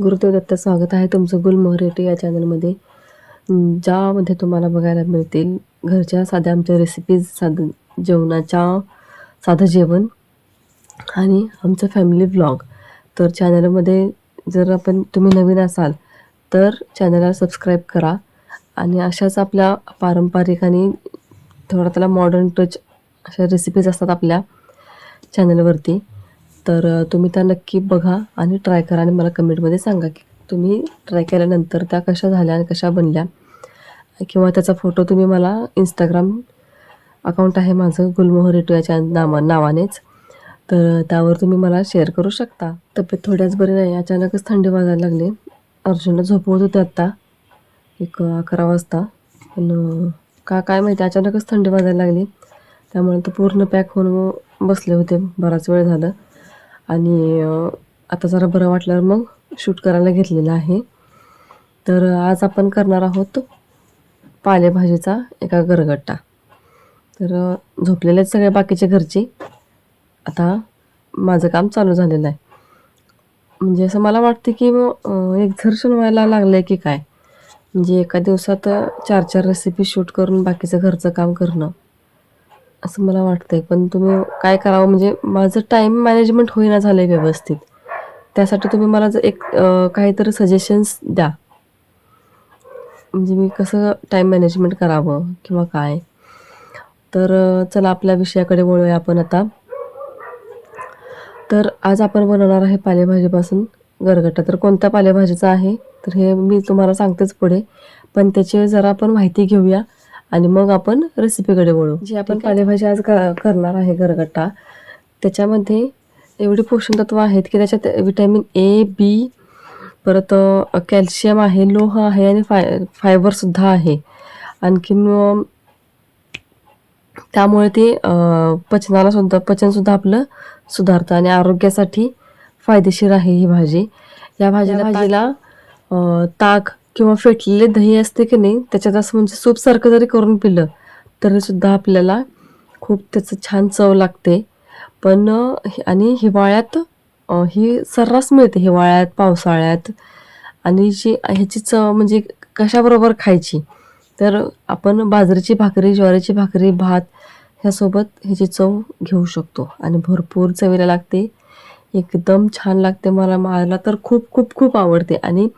गुरुदेव दत्त स्वागत आहे तुमचं गुलमोहरेटी या चॅनलमध्ये ज्यामध्ये तुम्हाला बघायला मिळतील घरच्या साध्या आमच्या रेसिपीज साध जेवणाच्या साधं जेवण आणि आमचं फॅमिली व्लॉग तर चॅनलमध्ये जर आपण तुम्ही नवीन असाल तर चॅनलला सबस्क्राईब करा आणि अशाच आपल्या पारंपरिक आणि थोडा त्याला मॉडर्न टच अशा रेसिपीज असतात आपल्या चॅनलवरती तर तुम्ही त्या नक्की बघा आणि ट्राय करा आणि मला कमेंटमध्ये सांगा की तुम्ही ट्राय केल्यानंतर त्या कशा झाल्या आणि कशा बनल्या. किंवा त्याचा फोटो तुम्ही मला इंस्टाग्राम अकाउंट आहे माझं गुलमोहर रेटू याच्या नावा नावानेच. तर त्यावर तुम्ही मला शेअर करू शकता. तब्येत थोड्याच बरी नाही अचानकच थंडी वाजायला लागली. अर्जुनला झोपवत होते आत्ता एक अकरा वाजता. पण का काय माहिती अचानकच थंडी वाजायला लागली. त्यामुळे तर पूर्ण पॅक होऊन बसले होते बराच वेळ झालं. आणि आता जरा बरं वाटल्यावर मग शूट करायला घेतलेलं आहे. तर आज आपण करणार आहोत पालेभाजीचा एका गरगट्टा. तर झोपलेले आहेत सगळे बाकीचे घरचे. आता माझं काम चालू झालेलं आहे. म्हणजे असं मला वाटते की मग एक्झर्शन व्हायला लागलं आहे की काय? म्हणजे एका दिवसात चार चार रेसिपी शूट करून बाकीचं घरचं काम करणं. असं मला वाटतंय. पण तुम्ही काय करावं? म्हणजे माझं टाईम मॅनेजमेंट होईना झालं आहे व्यवस्थित. त्यासाठी तुम्ही मला जर एक काहीतरी सजेशन्स द्या. म्हणजे मी कसं टाईम मॅनेजमेंट करावं किंवा काय? तर चला आपल्या विषयाकडे वळूया आपण आता. तर आज आपण बनवणार आहे पालेभाजीपासून गरगटा तर कोणत्या पालेभाजीचा आहे? तर हे मी तुम्हाला सांगतेच पुढे. पण त्याची जरा आपण माहिती घेऊया. आणि मग आपण रेसिपीकडे वळू. जी आपण पालेभाजी आज करणार आहे गरगट्टा. त्याच्यामध्ये एवढी पोषण तत्व आहेत की त्याच्यात विटॅमिन ए बी परत कॅल्शियम आहे लोह आहे आणि फाय फायबरसुद्धा आहे. आणखीन त्यामुळे ते पचनाला सुद्धा पचनसुद्धा आपलं सुधारतं आणि आरोग्यासाठी फायदेशीर आहे ही भाजी. या भाजीला भाजीला ताक किंवा फेटलेले दही असते की नाही त्याच्यात असं म्हणजे सूपसारखं जरी करून पिलं तरीसुद्धा आपल्याला खूप त्याचं छान चव लागते. पण हे- आणि हिवाळ्यात ही सर्रास मिळते हिवाळ्यात पावसाळ्यात. आणि जी ह्याची चव म्हणजे कशाबरोबर खायची? तर आपण बाजरीची भाकरी ज्वारीची भाकरी भात ह्यासोबत ह्याची चव घेऊ शकतो. आणि भरपूर चवीला लागते. एकदम छान लागते मला मला तर खूप खूप खूप आवडते. आणि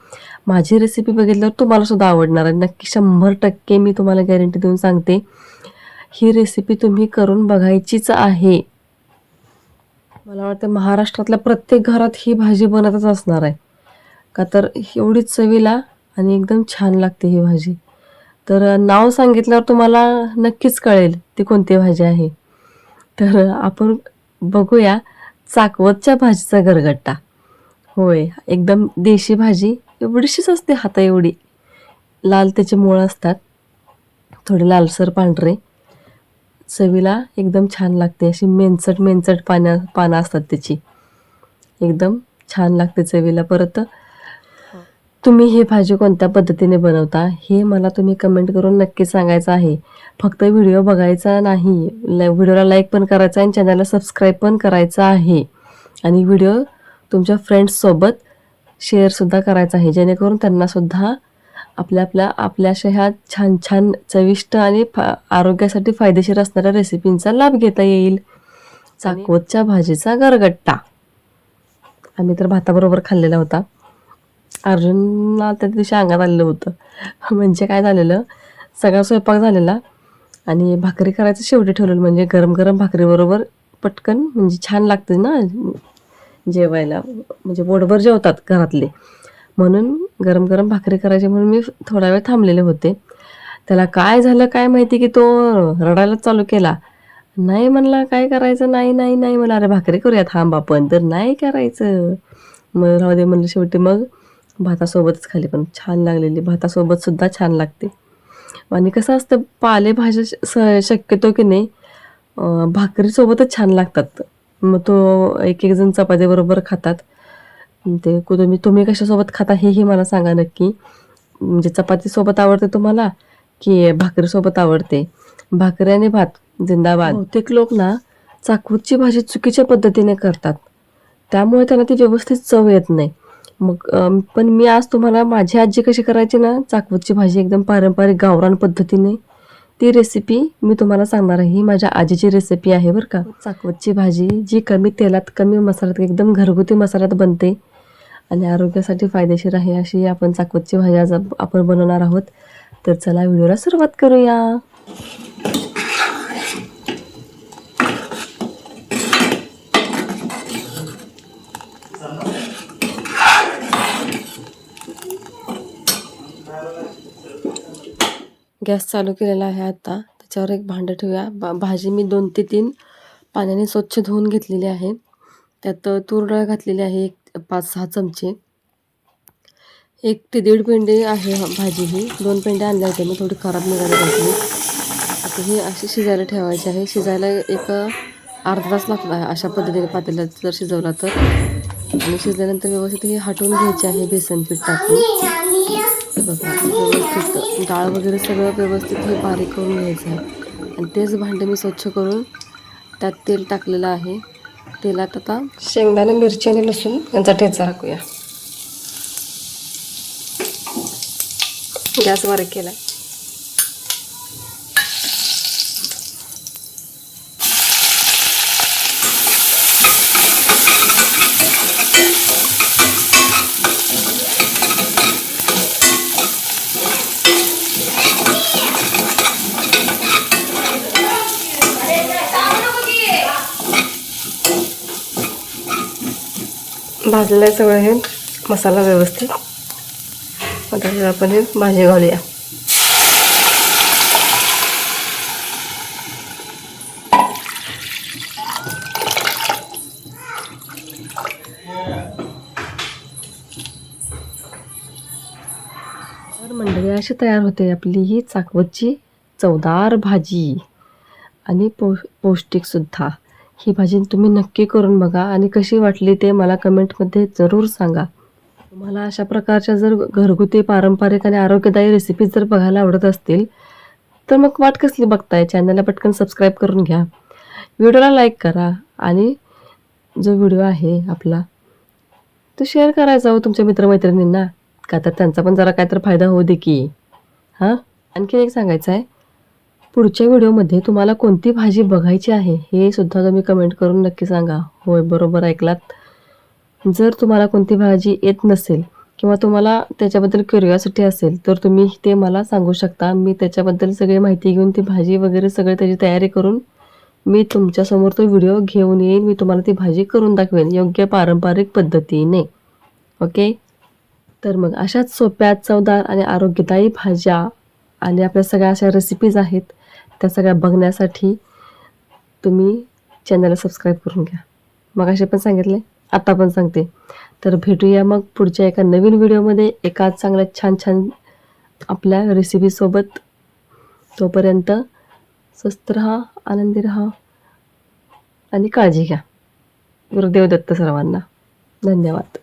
माझी रेसिपी बघितल्यावर तुम्हाला सुद्धा आवडणार आहे. नक्की शंभर टक्के मी तुम्हाला गॅरंटी देऊन सांगते. ही रेसिपी तुम्ही करून बघायचीच आहे. मला वाटतं महाराष्ट्रातल्या प्रत्येक घरात ही भाजी बनतच असणार आहे. का तर एवढीच चवीला आणि एकदम छान लागते ही भाजी. तर नाव सांगितल्यावर तुम्हाला नक्कीच कळेल ती कोणती भाजी आहे. तर आपण बघूया. चाकवतच्या भाजीचा गरगट्टा. होय एकदम देशी भाजी एवढीशीच असते हाता एवढी. लाल त्याचे मूळ असतात. थोडे लालसर पांढरे. चवीला एकदम छान लागते अशी मेनचट मेनचट पाण्या पानं असतात त्याची. एकदम छान लागते चवीला. परत तुम्ही ही भाजी कोणत्या पद्धतीने बनवता हे मला तुम्ही कमेंट करून नक्की सांगायचं आहे. फक्त व्हिडिओ बघायचा नाही व्हिडिओला लाईक पण करायचा आणि चॅनलला सबस्क्राईब पण करायचा आहे. आणि व्हिडिओ तुमच्या फ्रेंड्ससोबत शेअरसुद्धा करायचा आहे. जेणेकरून त्यांनासुद्धा आपल्या आपल्या आपल्याशा ह्या छान छान चविष्ट आणि फा आरोग्यासाठी फायदेशीर असणाऱ्या रेसिपींचा लाभ घेता येईल. चाकवतच्या भाजीचा गरगट्टा. आम्ही तर भाताबरोबर खाल्लेला होता. अर्जुनला त्या दिवशी अंगात आलेलं होतं. म्हणजे काय झालेलं? सगळा स्वयंपाक झालेला आणि भाकरी करायचं शेवटी ठेवलेलं म्हणजे गरम गरम भाकरीबरोबर पटकन म्हणजे छान लागते ना जेवायला. म्हणजे पोटभर जेवतात घरातले. म्हणून गरम गरम भाकरी करायची म्हणून मी थोडा वेळ थांबलेले होते. त्याला काय झालं काय माहिती की तो रडायलाच चालू केला. नाही म्हणला काय करायचं? नाही नाही नाही. मला अरे भाकरी करूया थांब आपण तर नाही करायचं. मग राहू दे. म्हणलं शेवटी. मग भातासोबतच खाली पण छान लागलेली. भातासोबत सुद्धा छान लागते. आणि कसं असतं पालेभाज्या स शक्यतो की नाही भाकरीसोबतच छान लागतात. मग तो एक एक जण चपातीबरोबर खातात. ते तुम्ही तुम्ही कशासोबत खाता हेही मला सांगा नक्की. म्हणजे चपातीसोबत आवडते तुम्हाला की भाकरीसोबत आवडते? भाकरी आणि भात जिंदाबाद. बहुतेक लोक ना चाकवतची भाजी चुकीच्या पद्धतीने करतात. त्यामुळे त्यांना ती व्यवस्थित चव येत नाही. मग पण मी आज तुम्हाला माझी आजी कशी करायची ना चाकवतची भाजी एकदम पारंपरिक गावरान पद्धतीने ती रेसिपी मी तुम्हाला सांगणार आहे. ही माझ्या आजीची रेसिपी आहे बरं का. चाकवतची भाजी जी कमी तेलात कमी मसाल्यात एकदम घरगुती मसाल्यात बनते आणि आरोग्यासाठी फायदेशीर आहे अशी आपण चाकवतची भाजी आज आपण बनवणार आहोत. तर चला व्हिडिओला सुरुवात करूया. गॅस चालू केलेला आहे आता. त्याच्यावर एक भांडं ठेवूया. बा भाजी मी दोन ते तीन पाण्याने स्वच्छ धुवून घेतलेली आहे. त्यात तूर डाळ घातलेली आहे एक पाच सहा चमचे. एक ते दीड पेंडी आहे ह- भाजी ही. दोन पेंडे आणल्या होत्या. मी थोडी खराब निघाली भाजी आता ही अशी शिजायला ठेवायची आहे. शिजायला एक अर्धा तास लागतो आहे. अशा पद्धतीने पातेला जर शिजवला तर. आणि शिजल्यानंतर व्यवस्थित ही हटवून घ्यायची आहे बेसन पीठ टाकून. हे बघा व्यवस्थित डाळ वगैरे सगळं व्यवस्थित हे बारीक करून घ्यायचं आहे. आणि तेच भांडे मी स्वच्छ करून त्यात तेल टाकलेलं आहे. तेलात आता शेंगदाणे मिरची आणि लसूण यांचा ठेचा टाकूया. गॅस बारीक केला भाजलेलं आहे सगळं हे. मसाला व्यवस्थित. आता आपण हे भाजी घालूया. तर मंडळी अशी तयार होते आपली ही चाकवतची चवदार भाजी. आणि पौ पौष्टिकसुद्धा. ही भाजी तुम्ही नक्की करून बघा आणि कशी वाटली ते मला कमेंटमध्ये जरूर सांगा. तुम्हाला अशा प्रकारच्या जर घरगुती पारंपरिक आणि आरोग्यदायी रेसिपीज जर बघायला आवडत असतील तर मग वाट कसली बघताय? चॅनलला पटकन सबस्क्राईब करून घ्या. व्हिडिओला लाईक करा आणि जो व्हिडिओ आहे आपला तो शेअर करायचा हो तुमच्या मित्रमैत्रिणींना का तर त्यांचा पण जरा काहीतरी फायदा होऊ दे की. हां? आणखी एक सांगायचं आहे पुढच्या व्हिडिओमध्ये तुम्हाला कोणती भाजी बघायची आहे हे सुद्धा तुम्ही कमेंट करून नक्की सांगा. होय बरोबर ऐकलात. जर तुम्हाला कोणती भाजी येत नसेल किंवा तुम्हाला त्याच्याबद्दल क्युरिओसिटी असेल तर तुम्ही ते मला सांगू शकता. मी त्याच्याबद्दल सगळी माहिती घेऊन ती भाजी वगैरे सगळे त्याची तयारी करून मी तुमच्यासमोर तो व्हिडिओ घेऊन येईन. मी तुम्हाला ती भाजी करून दाखवेन योग्य पारंपरिक पद्धतीने. ओके? तर मग अशाच सोप्या चवदार आणि आरोग्यदायी भाज्या आणि आपल्या सगळ्या अशा रेसिपीज आहेत त्या सगळ्या बघण्यासाठी तुम्ही चॅनलला सबस्क्राईब करून घ्या. मग असे पण सांगितले आता पण सांगते. तर भेटूया मग पुढच्या एका नवीन व्हिडिओमध्ये एका चांगल्या छान छान आपल्या रेसिपीसोबत तोपर्यंत स्वस्त राहा आनंदी राहा आणि काळजी घ्या. गुरुदेव दत्त सर्वांना. धन्यवाद.